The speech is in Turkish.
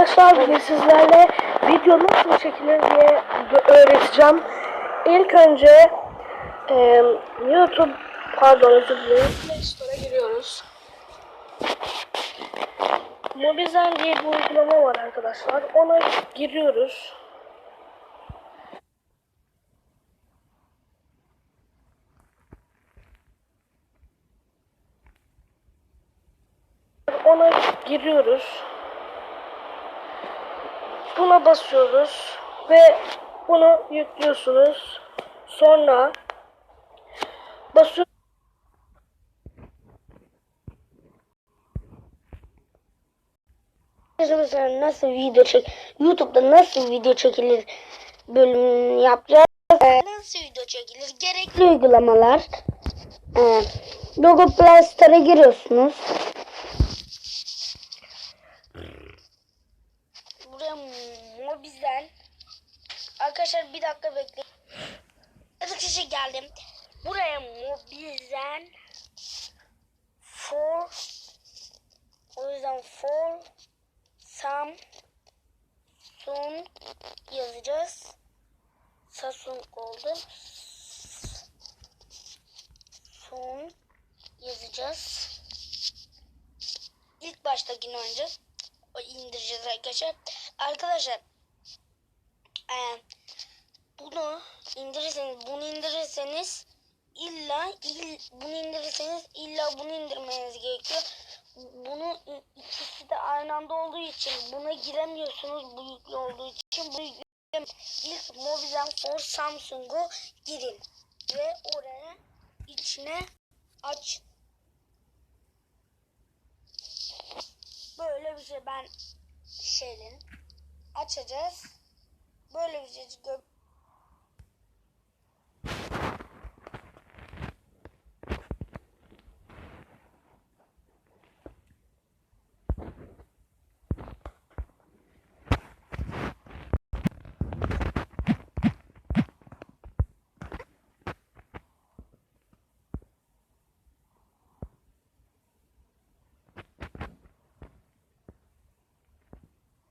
arkadaşlar bugün sizlerle video nasıl çekilir diye öğreteceğim. İlk önce e, YouTube pardon özür dilerim Play Store'a giriyoruz. Mobizen diye bir uygulama var arkadaşlar. Ona giriyoruz. Ona giriyoruz. Buna basıyoruz ve bunu yüklüyorsunuz. Sonra basıyor Mesela nasıl video çek YouTube'da nasıl video çekilir bölümünü yapacağız. Ee, Nasıl video çekilir? Gerekli uygulamalar. Ee, Google Play Store'a giriyorsunuz. Buraya Mobizen Arkadaşlar bir dakika bekleyin. Arkadaşlar geldim. Buraya Mobizen for o yüzden for Samsung yazacağız. Samsung oldu. Samsung yazacağız. İlk baştakini önce indireceğiz arkadaşlar. Arkadaşlar eee, bunu indirirseniz bunu indirirseniz illa il, bunu indirirseniz illa bunu indirmeniz gerekiyor. Bunu ikisi de aynı anda olduğu için buna giremiyorsunuz bu yüklü olduğu için bu ilk Mobizen for Samsung'u girin ve oraya içine aç böyle bir şey ben şeylerin açacağız. Böyle bir şey gö-